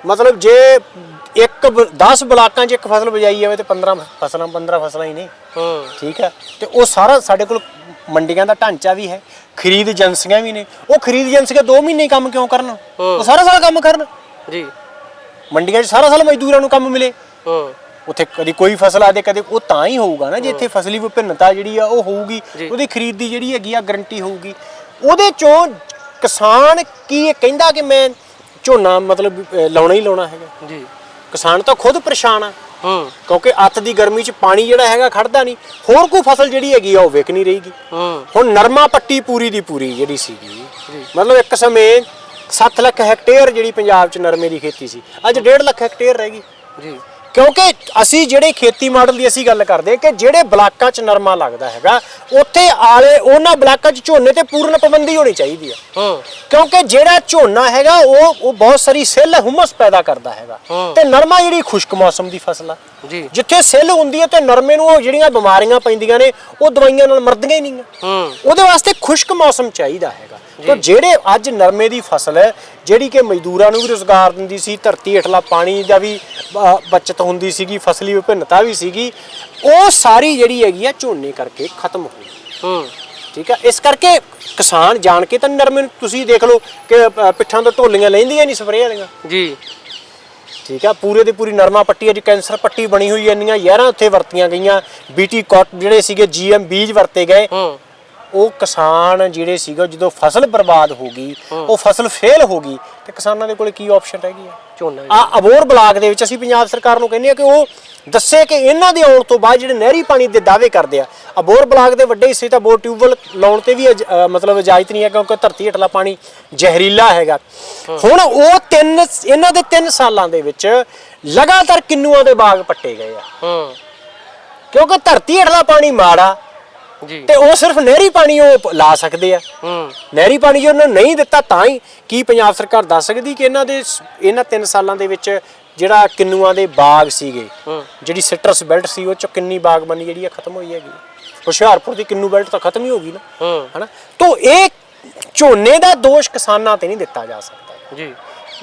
ਮਤਲਬ ਜੇ ਇੱਕ 10 ਬਲਾਕਾਂ 'ਚ ਇੱਕ ਫਸਲ ਬਜਾਈ ਜਾਵੇ ਤੇ 15 ਫਸਲਾਂ 15 ਫਸਲਾਂ ਹੀ ਨੇ। ਹੂੰ। ਠੀਕ ਹੈ? ਤੇ ਉਹ ਸਾਰਾ ਸਾਡੇ ਕੋਲ ਮੰਡੀਆਂ ਦਾ ਢਾਂਚਾ ਵੀ ਹੈ ਖਰੀਦ ਏਜੰਸੀਆਂ ਵੀ ਨੇ। ਉਹ ਖਰੀਦ ਏਜੰਸੀਆਂ 2 ਮਹੀਨੇ ਕੰਮ ਕਿਉਂ ਕਰਨ? ਉਹ ਸਾਰਾ ਸਾਲ ਕੰਮ ਕਰਨ। ਜੀ। ਮੰਡੀਆਂ 'ਚ ਸਾਰਾ ਸਾਲ ਮਜ਼ਦੂਰਾਂ ਨੂੰ ਕੰਮ ਮਿਲੇ। ਹੂੰ। ਉੱਥੇ ਕਦੀ ਕੋਈ ਫਸਲ ਆ ਦੇ ਕਦੇ ਉਹ ਤਾਂ ਹੀ ਹੋਊਗਾ ਨਾ ਜੇ ਇੱਥੇ ਫਸਲੀ ਵਿਭਿੰਨਤਾ ਜਿਹੜੀ ਆ ਉਹ ਹੋਊਗੀ। ਉਹਦੀ ਖਰੀਦ ਦੀ ਜਿਹੜੀ ਹੈਗੀ ਆ ਗਾਰੰਟੀ ਹੋਊਗੀ। ਉਹਦੇ ਚੋਂ ਕਿਸਾਨ ਕੀ ਇਹ ਕਹਿੰਦਾ ਕਿ ਮੈਂ ਝੋਨਾ ਮਤਲਬ ਲਾਉਣਾ ਹੀ ਲਾਉਣਾ ਹੈਗਾ। ਜੀ। ਕਿਸਾਨ ਤਾਂ ਖੁਦ ਪਰੇਸ਼ਾਨ ਆ। ਹੂੰ। ਕਿਉਂਕਿ ਅੱਤ ਦੀ ਗਰਮੀ 'ਚ ਪਾਣੀ ਜਿਹੜਾ ਹੈਗਾ ਖੜਦਾ ਨਹੀਂ। ਹੋਰ ਕੋਈ ਫਸਲ ਜਿਹੜੀ ਹੈਗੀ ਆ ਉਹ ਵਿਕ ਨਹੀਂ ਰਹੀਗੀ। ਹੂੰ। ਹੁਣ ਨਰਮਾ ਪੱਟੀ ਪੂਰੀ ਦੀ ਪੂਰੀ ਜਿਹੜੀ ਸੀਗੀ ਮਤਲਬ ਇੱਕ ਸਮੇਂ 7 ਲੱਖ ਹੈਕਟੇਅਰ ਜਿਹੜੀ ਪੰਜਾਬ 'ਚ ਨਰਮੇ ਦੀ ਖੇਤੀ ਸੀ। ਅੱਜ 1.5 ਲੱਖ ਹੈਕਟੇਅਰ ਰਹਿ ਗਈ। ਜੀ। ਕਿਉਂਕਿ ਅਸੀਂ ਜਿਹੜੇ ਖੇਤੀ ਮਾਡਲ ਦੀ ਅਸੀਂ ਗੱਲ ਕਰਦੇ ਕਿ ਜਿਹੜੇ ਬਲਾਕਾਂ 'ਚ ਨਰਮਾ ਲੱਗਦਾ ਹੈਗਾ ਉੱਥੇ ਆਲੇ ਉਹਨਾਂ ਬਲਾਕਾਂ 'ਚ ਝੋਨੇ ਤੇ ਪੂਰਨ ਪਾਬੰਦੀ ਹੋਣੀ ਚਾਹੀਦੀ ਆ ਹੂੰ। ਕਿਉਂਕਿ ਜਿਹੜਾ ਝੋਨਾ ਹੈਗਾ ਉਹ ਉਹ ਬਹੁਤ ਸਾਰੀ ਸਿੱਲ ਹੁਮਸ ਪੈਦਾ ਕਰਦਾ ਹੈਗਾ। ਤੇ ਨਰਮਾ ਜਿਹੜੀ ਖੁਸ਼ਕ ਮੌਸਮ ਦੀ ਫਸਲ ਆ। ਜਿੱਥੇ ਸਿੱਲ ਹੁੰਦੀ ਹੈ ਤੇ ਨਰਮੇ ਨੂੰ ਉਹ ਜਿਹੜੀਆਂ ਬਿਮਾਰੀਆਂ ਪੈਂਦੀਆਂ ਨੇ ਉਹ ਦਵਾਈਆਂ ਨਾਲ ਮਰਦੀਆਂ ਹੀ ਨਹੀਂ ਉਹਦੇ ਵਾਸਤੇ ਖੁਸ਼ਕ ਮੌਸਮ ਚਾਹੀਦਾ ਹੈਗਾ। ਤਾਂ ਜਿਹੜੇ ਅੱਜ ਨਰਮੇ ਦੀ ਫਸਲ ਹੈ ਜਿਹੜੀ ਕਿ ਮਜ਼ਦੂਰਾਂ ਨੂੰ ਵੀ ਰੋਜ਼ਗਾਰ ਦਿੰਦੀ ਸੀ ਧਰਤੀ ਹੇਠਲਾ ਪਾਣੀ ਦਾ ਵੀ ਬਚਤ ਹੁੰਦੀ ਸੀਗੀ ਫਸਲੀ ਵਿਭਿੰਨਤਾ ਵੀ ਸੀਗੀ ਉਹ ਸਾਰੀ ਜਿਹੜੀ ਹੈਗੀ ਆ ਝੋਨੇ ਕਰਕੇ ਖਤਮ ਹੋ ਗਈ। ਹੂੰ। ਠੀਕ ਹੈ ਇਸ ਕਰਕੇ ਕਿਸਾਨ ਜਾਣ ਕੇ ਤਾਂ ਨਰਮੇ ਨੂੰ ਤੁਸੀਂ ਦੇਖ ਲਓ ਕਿ ਪਿੱਠਾਂ ਤੋਂ ਢੋਲੀਆਂ ਲੈਂਦੀਆਂ ਨਹੀਂ ਸਪਰੇਅ ਵਾਲੀਆਂ। ਜੀ। ਠੀਕ ਆ? ਪੂਰੇ ਦੀ ਪੂਰੀ ਨਰਮਾ ਪੱਟੀ ਅੱਜ ਕੈਂਸਰ ਪੱਟੀ ਬਣੀ ਹੋਈ ਐ ਇੰਨੀਆਂ ਯਾਰਾਂ ਉੱਥੇ ਵਰਤੀਆਂ ਗਈਆਂ। ਬੀਟੀ ਕਾਟ ਜਿਹੜੇ ਸੀਗੇ ਜੀਐਮ ਬੀਜ ਵਰਤੇ ਗਏ। ਉਹ ਕਿਸਾਨ ਜਿਹੜੇ ਸੀਗੇ ਜਦੋਂ ਫਸਲ ਬਰਬਾਦ ਹੋ ਗਈ ਉਹ ਫਸਲ ਫੇਲ ਹੋ ਗਈ ਤੇ ਕਿਸਾਨਾਂ ਦੇ ਕੋਲੇ ਕੀ ਆਪਸ਼ਨ ਰਹਿ ਗਈ ਆ? ਝੋਨਾ। ਆ ਅਬੋਰ ਬਲਾਕ ਦੇ ਵਿੱਚ ਅਸੀਂ ਪੰਜਾਬ ਸਰਕਾਰ ਨੂੰ ਕਹਿੰਦੇ ਆ ਕਿ ਉਹ ਦੱਸੇ ਕਿ ਇਹਨਾਂ ਦੇ ਆਉਣ ਤੋਂ ਬਾਅਦ ਜਿਹੜੇ ਨਹਿਰੀ ਪਾਣੀ ਦੇ ਦਾਅਵੇ ਕਰਦੇ ਆ ਅਬੋਰ ਬਲਾਕ ਦੇ ਵੱਡੇ ਹਿੱਸੇ ਤਾਂ ਬੋਰ ਟਿਊਬਵੈਲ ਲਾਉਣ ਤੇ ਵੀ ਮਤਲਬ ਇਜਾਜ਼ਤ ਨਹੀਂ ਹੈ ਕਿਉਂਕਿ ਧਰਤੀ ਹੇਠਲਾ ਪਾਣੀ ਜ਼ਹਿਰੀਲਾ ਹੈਗਾ। ਹੁਣ ਉਹ ਤਿੰਨ ਇਹਨਾਂ ਦੇ 3 ਸਾਲਾਂ ਦੇ ਵਿੱਚ ਲਗਾਤਾਰ ਕਿੰਨੂਆਂ ਦੇ ਬਾਗ ਪੱਟੇ ਗਏ ਆ। ਹੂੰ। ਕਿਉਂਕਿ ਧਰਤੀ ਹੇਠਲਾ ਪਾਣੀ ਮਾੜਾ ਤੇ ਉਹ ਸਿਰਫ ਨਹਿਰੀ ਪਾਣੀ ਉਹ ਲਾ ਸਕਦੇ ਆ। ਹੂੰ। ਨਹਿਰੀ ਪਾਣੀ ਜੇ ਉਹਨਾਂ ਨੂੰ ਨਹੀਂ ਦਿੱਤਾ ਤਾਂ ਹੀ ਕੀ ਪੰਜਾਬ ਸਰਕਾਰ ਦੱਸ ਸਕਦੀ ਕਿ ਇਹਨਾਂ ਦੇ ਇਹਨਾਂ 3 ਸਾਲਾਂ ਦੇ ਵਿੱਚ ਜਿਹੜਾ ਕਿੰਨੂਆਂ ਦੇ ਬਾਗ ਸੀਗੇ ਜਿਹੜੀ ਸਿਟਰਸ ਬੈਲਟ ਸੀ ਉਹ ਚ ਕਿੰਨੀ ਬਾਗਬਾਨੀ ਜਿਹੜੀ ਆ ਖਤਮ ਹੋਈ ਹੈਗੀ। ਹੁਸ਼ਿਆਰਪੁਰ ਦੀ ਕਿੰਨੂ ਬੈਲਟ ਤਾਂ ਖਤਮ ਹੀ ਹੋ ਗਈ ਨਾ। ਹਨਾ? ਤੋਂ ਇਹ ਝੋਨੇ ਦਾ ਦੋਸ਼ ਕਿਸਾਨਾਂ ਤੇ ਨਹੀਂ ਦਿੱਤਾ ਜਾ ਸਕਦਾ। ਜੀ।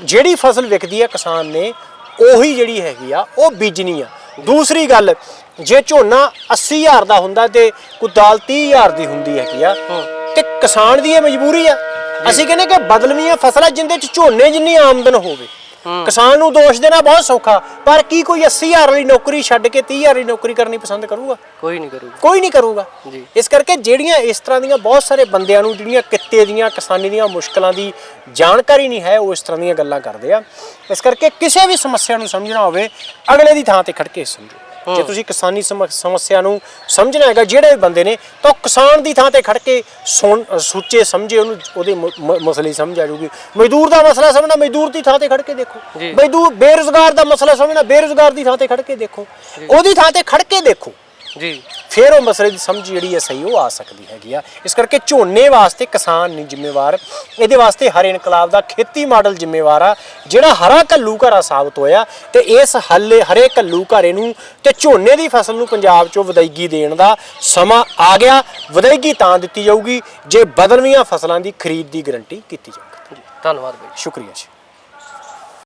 ਜਿਹੜੀ ਫਸਲ ਵਿਕਦੀ ਆ ਕਿਸਾਨ ਨੇ ਉਹੀ ਜਿਹੜੀ ਹੈਗੀ ਆ ਉਹ ਬੀਜਣੀ ਆ। ਦੂਸਰੀ ਗੱਲ ਜੇ ਝੋਨਾ 80000 ਦਾ ਹੁੰਦਾ ਤੇ ਕੋਈ ਦਾਲ 30000 ਦੀ ਹੁੰਦੀ ਹੈਗੀ ਆ ਤੇ ਕਿਸਾਨ ਦੀ ਇਹ ਮਜਬੂਰੀ ਆ। ਅਸੀਂ ਕਹਿੰਦੇ ਕਿ ਬਦਲਵੀਆਂ ਫਸਲਾਂ ਜਿੰਦੇ ਚ ਝੋਨੇ ਜਿੰਨੀ ਆਮਦਨ ਹੋਵੇ ਕਿਸਾਨ ਨੂੰ ਦੋਸ਼ ਦੇਣਾ ਬਹੁਤ ਸੌਖਾ ਪਰ ਕੀ ਕੋਈ 80000 ਵਾਲੀ ਨੌਕਰੀ ਛੱਡ ਕੇ 30000 ਵਾਲੀ ਨੌਕਰੀ ਕਰਨੀ ਪਸੰਦ ਕਰੂਗਾ? ਕੋਈ ਨਹੀਂ ਕਰੂਗਾ। ਕੋਈ ਨਹੀਂ ਕਰੂਗਾ। ਜੀ। ਇਸ ਕਰਕੇ ਜਿਹੜੀਆਂ ਇਸ ਤਰ੍ਹਾਂ ਦੀਆਂ ਬਹੁਤ ਸਾਰੇ ਬੰਦਿਆਂ ਨੂੰ ਜਿਹੜੀਆਂ ਕਿੱਤੇ ਦੀਆਂ ਕਿਸਾਨੀ ਦੀਆਂ ਮੁਸ਼ਕਲਾਂ ਦੀ ਜਾਣਕਾਰੀ ਨਹੀਂ ਹੈ ਉਹ ਇਸ ਤਰ੍ਹਾਂ ਦੀਆਂ ਗੱਲਾਂ ਕਰਦੇ ਆ। ਇਸ ਕਰਕੇ ਕਿਸੇ ਵੀ ਸਮੱਸਿਆ ਨੂੰ ਸਮਝਣਾ ਹੋਵੇ ਅਗਲੇ ਦੀ ਥਾਂ ਤੇ ਖੜ ਕੇ ਸਮਝੋ। ਜੇ ਤੁਸੀਂ ਕਿਸਾਨੀ ਸਮ- ਸਮੱਸਿਆ ਨੂੰ ਸਮਝਣਾ ਹੈਗਾ ਜਿਹੜੇ ਵੀ ਬੰਦੇ ਨੇ ਤਾਂ ਕਿਸਾਨ ਦੀ ਥਾਂ ਤੇ ਖੜ ਕੇ ਸੋਚੇ ਸਮਝੇ ਉਹਨੂੰ ਉਹਦੇ ਮਸਲੇ ਸਮਝ ਆ ਜਾਊਗੀ। ਮਜ਼ਦੂਰ ਦਾ ਮਸਲਾ ਸਮਝਣਾ ਮਜ਼ਦੂਰ ਦੀ ਥਾਂ ਤੇ ਖੜ ਕੇ ਦੇਖੋ। ਮਜ਼ਦੂਰ ਬੇਰੁਜ਼ਗਾਰ ਦਾ ਮਸਲਾ ਸਮਝਣਾ ਬੇਰੁਜ਼ਗਾਰ ਦੀ ਥਾਂ ਤੇ ਖੜ ਕੇ ਦੇਖੋ। ਉਹਦੀ ਥਾਂ ਤੇ ਖੜ ਕੇ ਦੇਖੋ। ਜੀ। ਫਿਰ ਉਹ ਮਸਲੇ ਦੀ ਸਮਝ ਜਿਹੜੀ ਹੈ ਸਹੀ ਉਹ ਆ ਸਕਦੀ ਹੈਗੀ ਆ। ਇਸ ਕਰਕੇ ਝੋਨੇ ਵਾਸਤੇ ਕਿਸਾਨ ਨਹੀਂ ਜ਼ਿੰਮੇਵਾਰ। ਇਹਦੇ ਵਾਸਤੇ ਹਰੇ ਇਨਕਲਾਬ ਦਾ ਖੇਤੀ ਮਾਡਲ ਜ਼ਿੰਮੇਵਾਰ ਆ। ਜਿਹੜਾ ਹਰਾ ਕੱਲੂ ਘਰਾ ਸਾਬਤ ਹੋਇਆ ਤੇ ਇਸ ਹੱਲੇ ਹਰੇ ਕੱਲੂ ਘਰੇ ਨੂੰ ਤੇ ਝੋਨੇ ਦੀ ਫਸਲ ਨੂੰ ਪੰਜਾਬ 'ਚੋਂ ਵਿਦਾਇਗੀ ਦੇਣ ਦਾ ਸਮਾਂ ਆ ਗਿਆ। ਵਿਦਾਇਗੀ ਤਾਂ ਦਿੱਤੀ ਜਾਊਗੀ ਜੇ ਬਦਲਵੀਆਂ ਫਸਲਾਂ ਦੀ ਖਰੀਦ ਦੀ ਗਾਰੰਟੀ ਕੀਤੀ ਜਾਊਗੀ। ਧੰਨਵਾਦ ਬਾਈ ਸ਼ੁਕਰੀਆ ਜੀ।